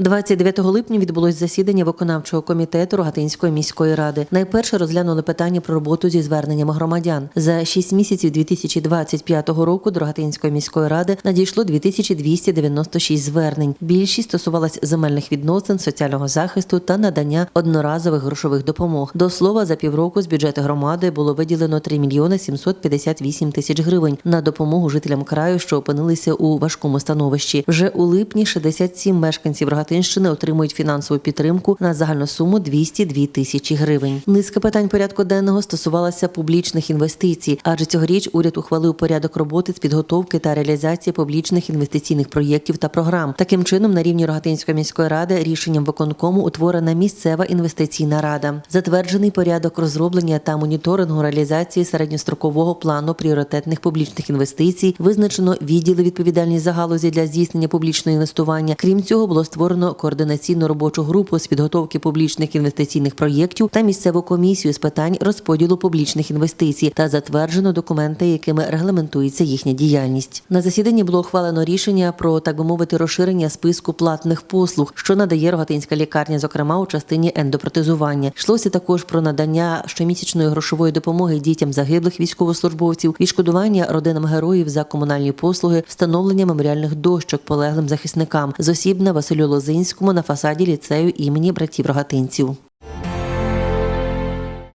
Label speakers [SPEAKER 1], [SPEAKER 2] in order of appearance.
[SPEAKER 1] 29 липня відбулось засідання виконавчого комітету Рогатинської міської ради. Найперше розглянули питання про роботу зі зверненнями громадян. За 6 місяців 2025 року до Рогатинської міської ради надійшло 2296 звернень. Більшість стосувалась земельних відносин, соціального захисту та надання одноразових грошових допомог. До слова, за півроку з бюджету громади було виділено 3 мільйони 758 тисяч гривень на допомогу жителям краю, що опинилися у важкому становищі. Вже у липні 67 мешканців Рогатинщини отримують фінансову підтримку на загальну суму 202 тисячі гривень. Низка питань порядку денного стосувалася публічних інвестицій, адже цьогоріч уряд ухвалив порядок роботи з підготовки та реалізації публічних інвестиційних проєктів та програм. Таким чином, на рівні Рогатинської міської ради рішенням виконкому утворена місцева інвестиційна рада. Затверджений порядок розроблення та моніторингу реалізації середньострокового плану пріоритетних публічних інвестицій. Визначено відділи відповідальні за галузі для здійснення публічного інвестування. Крім цього, було створено координаційну робочу групу з підготовки публічних інвестиційних проєктів та місцеву комісію з питань розподілу публічних інвестицій та затверджено документи, якими регламентується їхня діяльність. На засіданні було ухвалено рішення про так би мовити розширення списку платних послуг, що надає рогатинська лікарня, зокрема у частині ендопротезування. Йшлося також про надання щомісячної грошової допомоги дітям загиблих військовослужбовців, відшкодування родинам героїв за комунальні послуги, встановлення меморіальних дощок полеглим захисникам з осіб на Василю Лозинському на фасаді ліцею імені братів Рогатинців.